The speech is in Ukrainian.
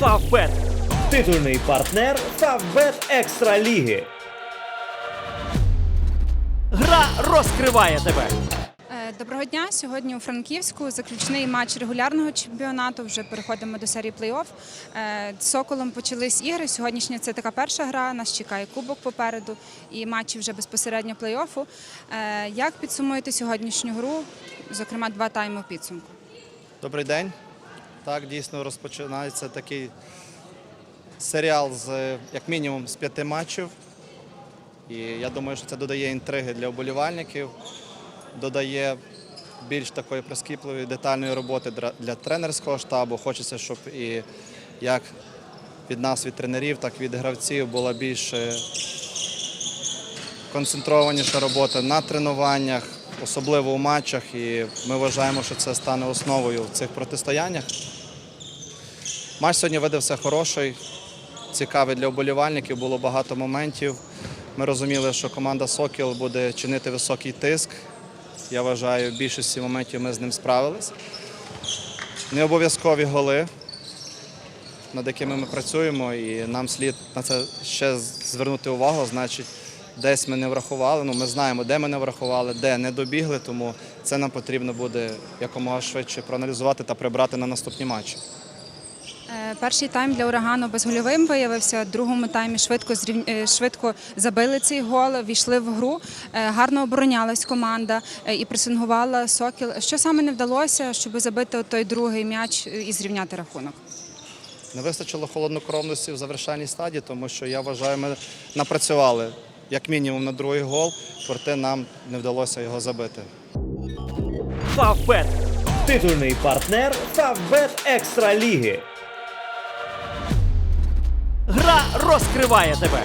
Фавбет. Титульний партнер Фавбет Екстра Ліги. Гра розкриває тебе. Е, Доброго дня. Сьогодні у Франківську заключний матч регулярного чемпіонату. Вже переходимо до серії плей-офф. Е, З Соколом почались ігри. Сьогоднішня це така перша гра. Нас чекає кубок попереду і матчі вже безпосередньо плей-оффу. Е, Як підсумуєте сьогоднішню гру? Зокрема, два тайми у підсумку. Добрий день. Так, дійсно розпочинається такий серіал з як мінімум з п'яти матчів. І я думаю, що це додає інтриги для вболівальників, додає більш такої прискіпливої детальної роботи для тренерського штабу. Хочеться, щоб і як від нас, від тренерів, так і від гравців була більш концентрованіша робота на тренуваннях, особливо у матчах. І ми вважаємо, що це стане основою в цих протистояннях. Матч сьогодні видався хороший, цікавий для вболівальників, було багато моментів. Ми розуміли, що команда Сокіл буде чинити високий тиск. Я вважаю, в більшості моментів ми з ним справились. Не обов'язкові голи, над якими ми працюємо, і нам слід на це ще звернути увагу. Значить, десь ми не врахували. Ну, ми знаємо, де ми не врахували, де не добігли, тому це нам потрібно буде якомога швидше проаналізувати та прибрати на наступні матчі. Е, Перший тайм для урагану безгольовим виявився. В другому таймі швидко зрів... е, швидко забили цей гол, війшли в гру. Е, Гарно оборонялась команда і пресингувала Сокіл. Що саме не вдалося, щоб забити той другий м'яч і зрівняти рахунок? Не вистачило холоднокровності в завершальній стадії, тому що я вважаю, ми напрацювали як мінімум на другий гол, проте нам не вдалося його забити. Фавбет. Титульний партнер Фавбет Екстра Ліги. Гра розкриває тебе.